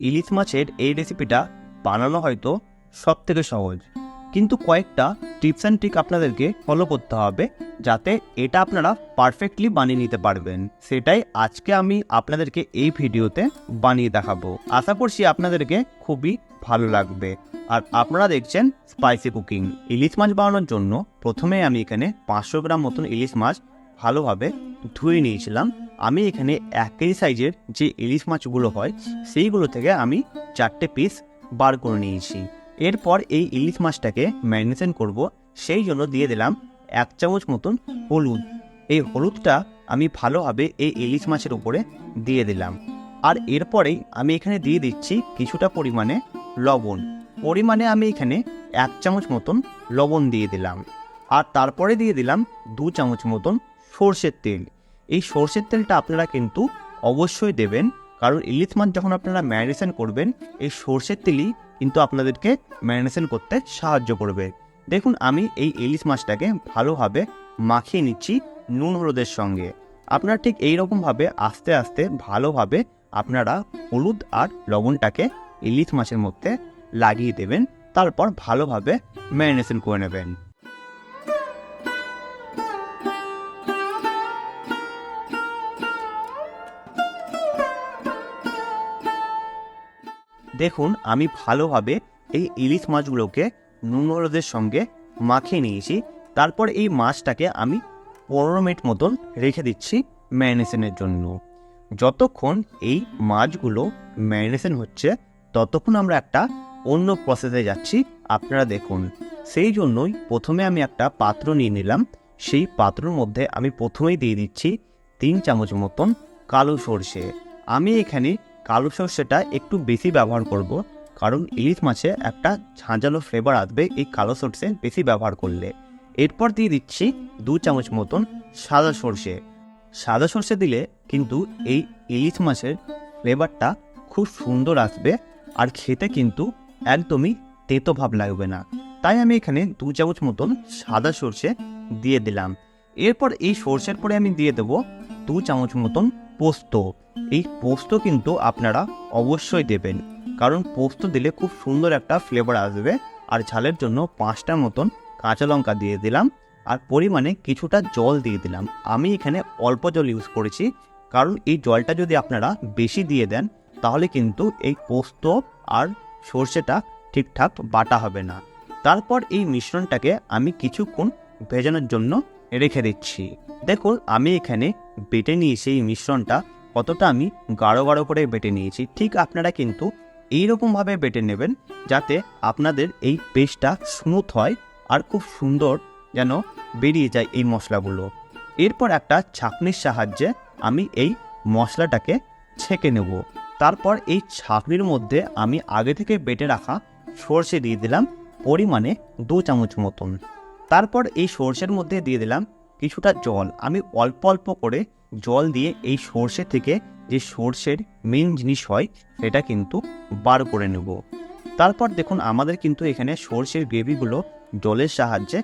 ইলিশ মাছের এই রেসিপিটা বানানো হয়তো সব থেকে সহজ। কিন্তু কয়েকটা টিপস অ্যান্ড ট্রিক আপনাদেরকে ফলো করতে হবে যাতে এটা আপনারা পারফেক্টলি বানিয়ে নিতে পারবেন। সেটাই আজকে আমি আপনাদেরকে এই ভিডিওতে বানিয়ে দেখাবো। আশা করছি আপনাদেরকে খুবই ভালো লাগবে। আর আপনারা দেখছেন স্পাইসি কুকিং ইলিশ মাছ বানানোর জন্য প্রথমে আমি এখানে পাঁচশো গ্রাম মতন ইলিশ মাছ ভালোভাবে ধুয়ে নিয়েছিলাম। আমি এখানে এক কেজি সাইজের যে ইলিশ মাছগুলো হয়, সেইগুলো থেকে আমি চারটে পিস বার করে নিয়েছি। এরপর এই ইলিশ মাছটাকে ম্যারিনেশন করব, সেই জন্য দিয়ে দিলাম এক চামচ মতন হলুদ। এই হলুদটা আমি ভালোভাবে এই ইলিশ মাছের উপরে দিয়ে দিলাম। আর এরপরেই আমি এখানে দিয়ে দিচ্ছি কিছুটা পরিমাণে লবণ। পরিমাণে আমি এখানে এক চামচ মতন লবণ দিয়ে দিলাম। আর তারপরে দিয়ে দিলাম দু চামচ মতন সর্ষের তেল। এই সর্ষের তেলটা আপনারা কিন্তু অবশ্যই দেবেন। কারণ ইলিশ মাছ যখন আপনারা ম্যারিনেশন করবেন, এই সর্ষের তেলই কিন্তু আপনাদেরকে ম্যারিনেশন করতে সাহায্য করবে। দেখুন, আমি এই ইলিশ মাছটাকে ভালোভাবে মাখিয়ে নিচ্ছি নুন হলুদের সঙ্গে। আপনারা ঠিক এই রকমভাবে আস্তে আস্তে ভালোভাবে আপনারা হলুদ আর লবণটাকে ইলিশ মাছের মধ্যে লাগিয়ে দেবেন, তারপর ভালোভাবে ম্যারিনেশন করে নেবেন। দেখুন, আমি ভালোভাবে এই ইলিশ মাছগুলোকে নুন হলুদের সঙ্গে মাখিয়ে নিয়েছি। তারপর এই মাছটাকে আমি পনেরো মিনিট মতন রেখে দিচ্ছি ম্যারিনেশনের জন্য। যতক্ষণ এই মাছগুলো ম্যারিনেশন হচ্ছে, ততক্ষণ আমরা একটা অন্য প্রসেসে যাচ্ছি। আপনারা দেখুন, সেই জন্যই প্রথমে আমি একটা পাত্র নিয়ে নিলাম। সেই পাত্রর মধ্যে আমি প্রথমেই দিয়ে দিচ্ছি তিন চামচ মতন কালো সর্ষে। আমি এখানে কালো সর্ষেটা একটু বেশি ব্যবহার করব, কারণ ইলিশ মাছে একটা ঝাঁঝালো ফ্লেভার আসবে এই কালো সর্ষে বেশি ব্যবহার করলে। এরপর দিয়ে দিচ্ছি দু চামচ মতন সাদা সর্ষে। সাদা সর্ষে দিলে কিন্তু এই ইলিশ মাছের ফ্লেভারটা খুব সুন্দর আসবে আর খেতে কিন্তু একদমই তেতো ভাব লাগবে না। তাই আমি এখানে দু চামচ মতন সাদা সর্ষে দিয়ে দিলাম। এরপর এই সর্ষের পরে আমি দিয়ে দেবো দু চামচ মতন পোস্ত। এই পোস্ত কিন্তু আপনারা অবশ্যই দেবেন। কারণ পোস্ত দিলে খুব সুন্দর একটা ফ্লেভার আসবে। আর ঝালের জন্য পাঁচটা মতন কাঁচা লঙ্কা দিয়ে দিলাম। আর পরিমাণে কিছুটা জল দিয়ে দিলাম। আমি এখানে অল্প জল ইউজ করেছি। কারণ এই জলটা যদি আপনারা বেশি দিয়ে দেন, তাহলে কিন্তু এই পোস্ত আর সর্ষেটা ঠিকঠাক বাটা হবে না। তারপর এই মিশ্রণটাকে আমি কিছুক্ষণ ভেজানোর জন্য রেখে দিচ্ছি। দেখুন আমি এখানে বেটে নিয়েছি এই মিশ্রণটা। কতটা আমি গাঢ় গাঢ় করে বেটে নিয়েছি, ঠিক আপনারা কিন্তু এইরকমভাবে বেটে নেবেন যাতে আপনাদের এই পেস্টটা স্মুথ হয় আর খুব সুন্দর যেন বেরিয়ে যায় এই মশলাগুলো। এরপর একটা ছাঁকনির সাহায্যে আমি এই মশলাটাকে ছেঁকে নেব। তারপর এই ছাঁকনির মধ্যে আমি আগে থেকে বেটে রাখা সর্ষে দিয়ে দিলাম, পরিমাণে দু চামচ মতন। তারপর এই সর্ষের মধ্যে দিয়ে দিলাম কিছুটা জল। আমি অল্প অল্প করে জল দিয়ে এই সর্ষে থেকে যে সর্ষের মেন জিনিস হয়, সেটা কিন্তু বার করে নেব। তারপর দেখুন, আমাদের কিন্তু এখানে সর্ষের গ্রেভিগুলো জলের সাহায্যে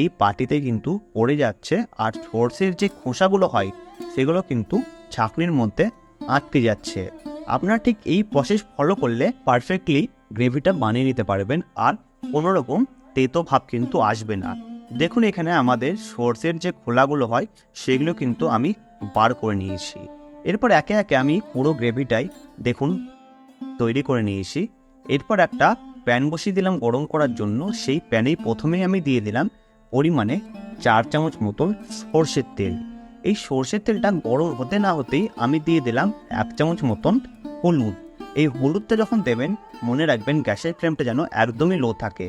এই পাটিতে কিন্তু পড়ে যাচ্ছে আর সর্ষের যে খোসাগুলো হয়, সেগুলো কিন্তু ছাকনির মধ্যে আটকে যাচ্ছে। আপনারা ঠিক এই প্রসেস ফলো করলে পারফেক্টলি গ্রেভিটা বানিয়ে নিতে পারবেন আর কোনোরকম তেতো ভাব কিন্তু আসবে না। দেখুন এখানে আমাদের সর্ষের যে খোলাগুলো হয়, সেগুলো কিন্তু আমি বার করে নিয়েছি। এরপর একে একে আমি পুরো গ্রেভিটাই দেখুন তৈরি করে নিয়েছি। এরপর একটা প্যান বসিয়ে দিলাম গরম করার জন্য। সেই প্যানেই প্রথমেই আমি দিয়ে দিলাম পরিমাণে চার চামচ মতন সর্ষের তেল। এই সর্ষের তেলটা গরম হতে না হতেই আমি দিয়ে দিলাম এক চামচ মতন হলুদ। এই হলুদটা যখন দেবেন, মনে রাখবেন গ্যাসের ফ্লেমটা যেন একদমই লো থাকে।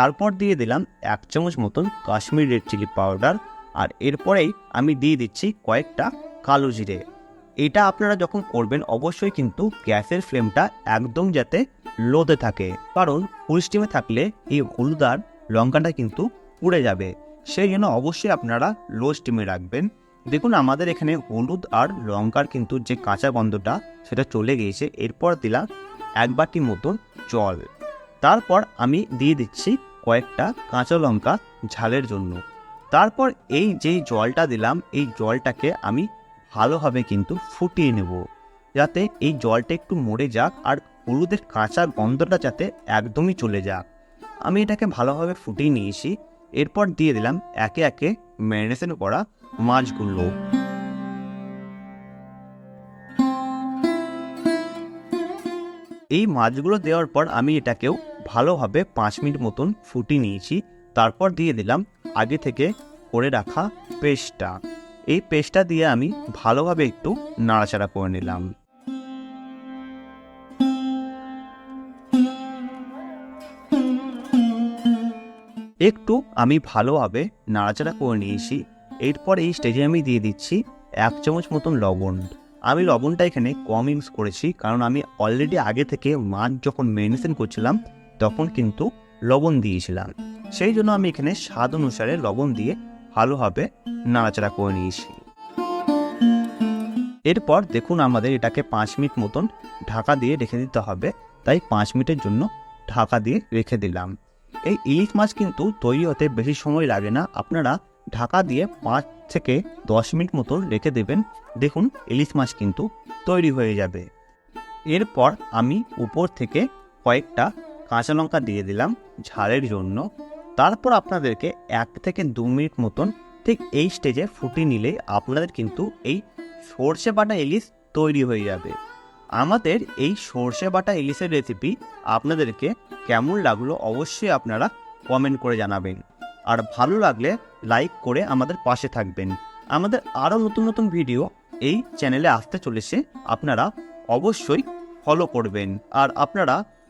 তারপর দিয়ে দিলাম এক চামচ মতন কাশ্মীর রেড চিলি পাউডার আর এরপরেই আমি দিয়ে দিচ্ছি কয়েকটা কালো জিরে। এটা আপনারা যখন করবেন অবশ্যই কিন্তু গ্যাসের ফ্লেমটা একদম যাতে লোতে থাকে, কারণ ফুল স্টিমে থাকলে এই হলুদ আর লঙ্কাটা কিন্তু পুড়ে যাবে। সেই জন্য অবশ্যই আপনারা লো স্টিমে রাখবেন। দেখুন আমাদের এখানে হলুদ আর লঙ্কার কিন্তু যে কাঁচা গন্ধটা, সেটা চলে গিয়েছে। এরপর দিলাম এক বাটি মতন জল। তারপর আমি দিয়ে দিচ্ছি কয়েকটা কাঁচা লঙ্কা ঝালের জন্য। তারপর এই যেই জলটা দিলাম, এই জলটাকে আমি ভালোভাবে কিন্তু ফুটিয়ে নেব। যাতে এই জলটা একটু মরে যাক আর হলুদের কাঁচা গন্ধটা যাতে একদমই চলে যাক। আমি এটাকে ভালোভাবে ফুটিয়ে নিয়েছি। এরপর দিয়ে দিলাম একে একে ম্যারিনেশন করা মাছগুলো। এই মাছগুলো দেওয়ার পর আমি এটাকেও ভালোভাবে পাঁচ মিনিট মতন ফুটিয়ে নিয়েছি। তারপর দিয়ে দিলাম আগে থেকে করে রাখা পেস্টটা। এই পেস্টটা দিয়ে আমি ভালোভাবে একটু নাড়াচাড়া করে নিলাম। একটু আমি ভালোভাবে নাড়াচাড়া করে নিয়েছি। এরপর এই স্টেজে আমি দিয়ে দিচ্ছি এক চামচ মতন লবণ। আমি লবণটা এখানে কম ইউজ করেছি, কারণ আমি অলরেডি আগে থেকে মাছ যখন মেরিনেশন করছিলাম তখন কিন্তু লবণ দিয়েছিলাম। সেই জন্য আমি এখানে স্বাদ অনুসারে লবণ দিয়ে ভালোভাবে নাড়াচাড়া করে নিয়েছি। এরপর দেখুন আমাদের এটাকে পাঁচ মিনিট মতন ঢাকা দিয়ে রেখে দিতে হবে। তাই পাঁচ মিনিটের জন্য ঢাকা দিয়ে রেখে দিলাম। এই ইলিশ মাছ কিন্তু তৈরি হতে বেশি সময় লাগে না। আপনারা ঢাকা দিয়ে পাঁচ থেকে দশ মিনিট মতো রেখে দেবেন। দেখুন ইলিশ মাছ কিন্তু তৈরি হয়ে যাবে। এরপর আমি উপর থেকে কয়েকটা কাঁচা লঙ্কা দিয়ে দিলাম ঝালের জন্য। তারপর আপনাদেরকে এক থেকে দু মিনিট মতন ঠিক এই স্টেজে ফুটিয়ে নিলে আপনাদের কিন্তু এই সর্ষে বাটা ইলিশ তৈরি হয়ে যাবে। আমাদের এই সর্ষে বাটা ইলিশের রেসিপি আপনাদেরকে কেমন লাগল অবশ্যই আপনারা কমেন্ট করে জানাবেন। আর ভালো লাগলে লাইক করে আমাদের পাশে থাকবেন। আমাদের আরও নতুন নতুন ভিডিও এই চ্যানেলে আসতে চলেছে, আপনারা অবশ্যই ফলো করবেন। আর আপনারা